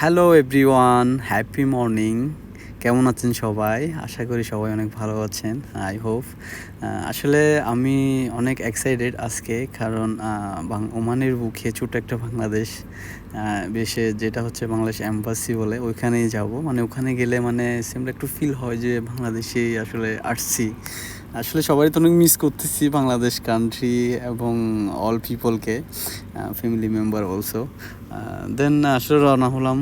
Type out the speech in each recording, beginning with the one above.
Hello everyone happy morning কেমন আছেন সবাই? আশা করি সবাই অনেক ভালো আছেন আই হোপ আসলে আমি অনেক এক্সাইটেড আজকে কারণ ওমানের বুকে ছোট একটা বাংলাদেশ বেশে যেটা হচ্ছে বাংলাদেশ অ্যাম্বাসি বলে, ওইখানেই যাব। মানে ওখানে গেলে মানে সিমলা একটু ফিল হয় যে বাংলাদেশেই আসলে আসছি। আসলে সবাই তো অনেক মিস করতেছি বাংলাদেশ কান্ট্রি এবং অল পিপলকে ফ্যামিলি মেম্বার অলসো দেন আসলে রওনা হলাম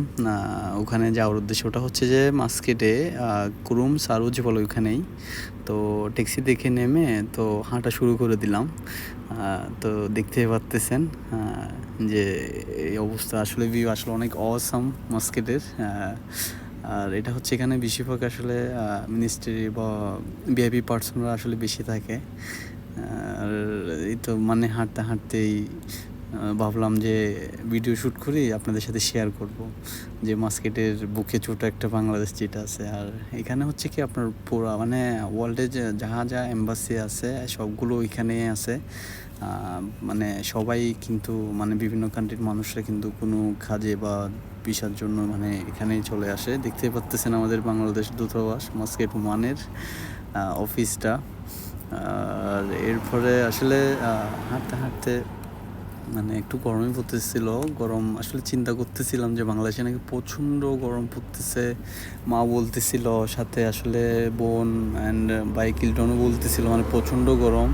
ওখানে যাওয়ার উদ্দেশ্য ওটা হচ্ছে যে মাস্কেটে কুরুম, সারুজ বলে ওইখানেই। তো ট্যাক্সি দেখে নেমে তো হাঁটা শুরু করে দিলাম। তো দেখতে পারতেছেন যে এই অবস্থা, আসলে ভিউ আসলে অনেক অসাম মাস্কেটের আর এটা হচ্ছে এখানে বেশিরভাগ আসলে মিনিস্ট্রি বা বিআইপি পার্সনরা আসলে বেশি থাকে। আর এই তো মানে হাঁটতে হাঁটতেই ভাবলাম যে ভিডিও শ্যুট করি, আপনাদের সাথে শেয়ার করব। যে মাস্কেটের বুকে ছোট একটা বাংলাদেশ যেটা আছে, আর এখানে হচ্ছে কি আপনার পুরো মানে ওয়ার্ল্ডে যাহা যা এম্বাসি আছে, সবগুলো এখানে আছে। মানে সবাই কিন্তু মানে বিভিন্ন কান্ট্রির মানুষরা কিন্তু কোনো কাজে বা ভিসার জন্য মানে এখানেই চলে আসে। দেখতে পাচ্তেছেন আমাদের বাংলাদেশ দূতাবাস, মাস্কেট ওয়ানের অফিসটা আর এরপরে আসলে হাঁটতে হাঁটতে মানে একটু গরমই পড়তেছিল। গরম আসলে চিন্তা করতেছিলাম যে বাংলাদেশে নাকি প্রচণ্ড গরম পড়তেছে। মা বলতেছিল, সাথে আসলে বোন অ্যান্ড বাইক ইলটনও বলতেছিল মানে প্রচণ্ড গরম।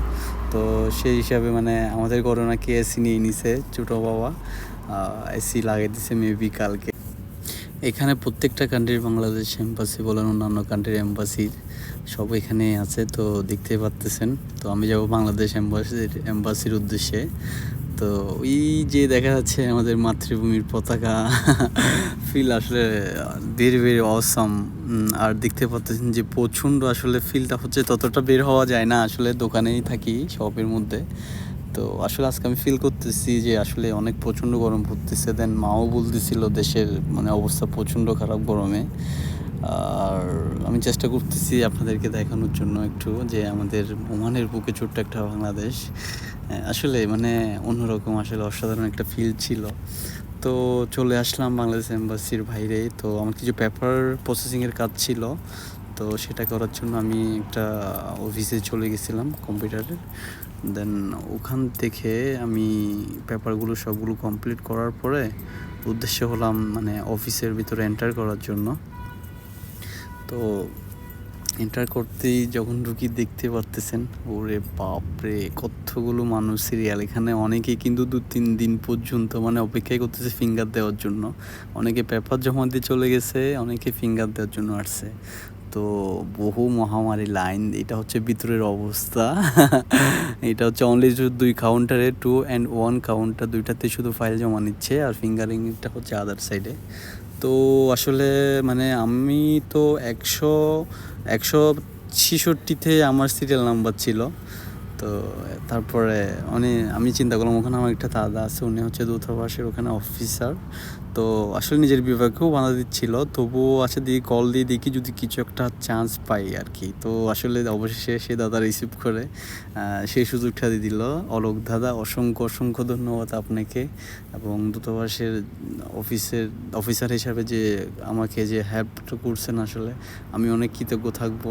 তো সেই হিসাবে মানে আমাদের ঘরে নাকি এসি নিয়ে নিছে, ছোটো বাবা। এসি লাগিয়ে দিছে মেবি কালকে। এখানে প্রত্যেকটা কান্ট্রির বাংলাদেশ এম্বাসি বলেন, অন্যান্য কান্ট্রির এম্বাসির সব এখানে আছে, তো দেখতে পারতেছেন। তো আমি যাব বাংলাদেশ এম্বাসির এম্বাসির উদ্দেশ্যে। তো ওই যে দেখা যাচ্ছে আমাদের মাতৃভূমির পতাকা ফিল আসলে ভেরি ভেরি অসাম আর দেখতে পাচ্ছেন যে প্রচণ্ড আসলে ফিলটা হচ্ছে ততটা বের হওয়া যায় না আসলে দোকানেই থাকি শপের মধ্যে। তো আসলে আজকে আমি ফিল করতেছি যে আসলে অনেক প্রচণ্ড গরম পড়তেছে। দেন মাও বলতেছিল দেশের মানে অবস্থা প্রচণ্ড খারাপ গরমে। আর আমি চেষ্টা করতেছি আপনাদেরকে দেখানোর জন্য একটু যে আমাদের ওমানের বুকে ছোট্ট একটা বাংলাদেশ। আসলে মানে অন্যরকম, আসলে অসাধারণ একটা ফিল ছিল। তো চলে আসলাম বাংলাদেশ এম্বাসির বাইরে। তো আমার কিছু পেপার প্রসেসিংয়ের কাজ ছিল। তো সেটা করার জন্য আমি একটা অফিসে চলে গেছিলাম কম্পিউটারে দেন ওখান থেকে আমি পেপারগুলো সবগুলো কমপ্লিট করার পরে উদ্দেশ্য হলাম মানে অফিসের ভিতরে এন্টার করার জন্য। তো এন্টার করতেই যখন ঢুকি দেখতে পারতেছেন, ওরে বাপরে, কতগুলো মানুষ সিরিয়াল এখানে অনেকেই কিন্তু দু তিন দিন পর্যন্ত মানে অপেক্ষাই করতেছে ফিঙ্গার দেওয়ার জন্য। অনেকে পেপার জমা দিয়ে চলে গেছে, অনেকে ফিঙ্গার দেওয়ার জন্য আসছে। তো বহু মহামারী লাইন এটা হচ্ছে ভিতরের অবস্থা। এটা হচ্ছে অনলি দুই কাউন্টারে টু অ্যান্ড ওয়ান কাউন্টার দুইটাতে শুধু ফাইল জমা নিচ্ছে। আর ফিঙ্গারিংটা হচ্ছে আদার সাইডে তো আসলে মানে আমি তো একশো একশো ছেষট্টিতে আমার সিরিয়াল নাম্বার ছিল। তো, তারপরে উনি, আমি চিন্তা করলাম, ওখানে আমার একটা দাদা আছে, উনি হচ্ছে দূতাবাসের ওখানে অফিসার তো আসলে নিজের বিভাগেও বাধা দিচ্ছিল, তবুও আছে দিয়ে কল দিয়ে দেখি যদি কিছু একটা চান্স পাই আর কি তো আসলে অবশেষে সে দাদা রিসিভ করে সেই সুযোগটা দিয়ে দিল। অলোক দাদা, অসংখ্য অসংখ্য ধন্যবাদ আপনাকে। এবং দূতাবাসের অফিসের অফিসার হিসাবে যে আমাকে যে হেল্পটা করছেন আসলে, আমি অনেক কৃতজ্ঞ থাকব।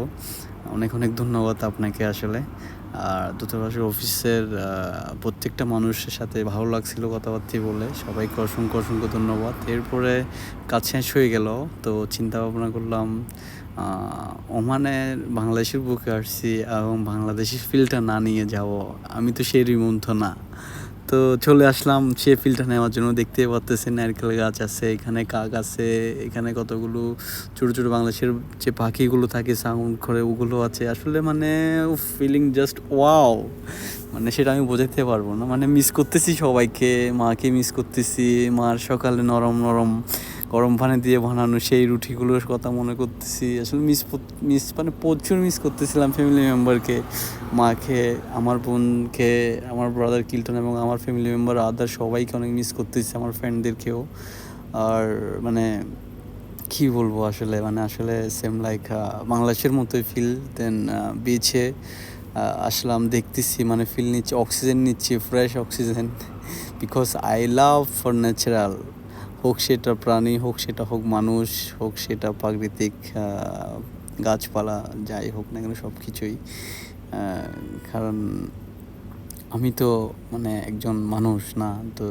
অনেক অনেক ধন্যবাদ আপনাকে আসলে। আর দূতাবাসের অফিসের প্রত্যেকটা মানুষের সাথে ভালো লাগছিল কথাবার্তা বলে। সবাইকে অসংখ্য অসংখ্য ধন্যবাদ। এরপরে কাজ শেষ হয়ে গেল, তো চিন্তা ভাবনা করলাম ওমানে বাংলাদেশের বুকে আসছি এবং বাংলাদেশের ফিলটা না নিয়ে যাব। আমি তো সেই রিমন্থ না তো চলে আসলাম সে ফিল্ডটা নেওয়ার জন্য। দেখতে পাচ্তেছেন নারকেল গাছ আছে, এখানে কাক আছে, এখানে কতগুলো ছোটো ছোটো বাংলাদেশের যে পাখিগুলো থাকে সাউন্ড করে ওগুলো আছে। আসলে মানে ফিলিং জাস্ট ওয়াও মানে সেটা আমি বোঝাতে পারব না। মানে মিস করতেছি সবাইকে, মাকে মিস করতেছি, মার সকালে নরম নরম গরম পানি দিয়ে বানানো সেই রুটিগুলোর কথা মনে করতেছি। আসলে মিস মিস মানে প্রচুর মিস করতেছিলাম ফ্যামিলি মেম্বারকে মাকে আমার বোনকে আমার ব্রাদার কিল্টন এবং আমার ফ্যামিলি মেম্বার আদার সবাইকে অনেক মিস করতেছি, আমার ফ্রেন্ডদেরকেও আর মানে কি বলব আসলে মানে আসলে সেম লাইক বাংলাদেশের মতোই ফিল দেন বিচে আসলাম, দেখতেছি মানে ফিল নিচ্ছি অক্সিজেন নিচ্ছি fresh oxygen because I love for natural হোক সেটা প্রাণী, হোক সেটা হোক মানুষ, হোক সেটা প্রাকৃতিক গাছপালা, যাই হোক না কেন সব কিছুই। কারণ আমি তো মানে একজন মানুষ না, তো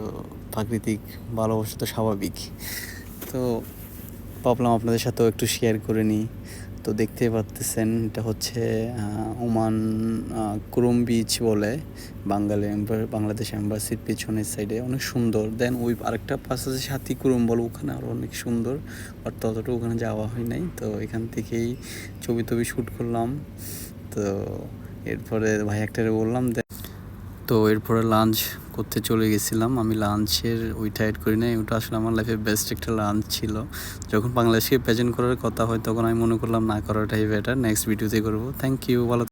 প্রাকৃতিক ভালোবাসা তো স্বাভাবিক। তো ভাবলাম আপনাদের সাথেও একটু শেয়ার করে নিই। তো দেখতে পাচ্তেছেন এটা হচ্ছে ওমান কুরুম বিচ বলে, বাঙালি বাংলাদেশ এম্বাসির পেছনের সাইডে অনেক সুন্দর। দেন ওই আরেকটা পাশ আছে সাথী কুরুম বলে, ওখানে আরও অনেক সুন্দর। আর ততটা ওখানে যাওয়া হয় নাই। তো এখান থেকেই ছবি টবি শ্যুট করলাম। তো এরপরে ভাই একটারে বললাম তো এরপরে লাঞ্চ করতে চলে গেছিলাম। আমি লাঞ্চের ওইটা অ্যাড করি নাই। ওটা আসলে আমার লাইফে বেস্ট একটা লাঞ্চ ছিল। যখন বাংলাদেশকে প্রেজেন্ট করার কথা হয়, তখন আমি মনে করলাম, না, করাটাই বেটার নেক্সট ভিডিওতে করব। থ্যাংক ইউ ভালো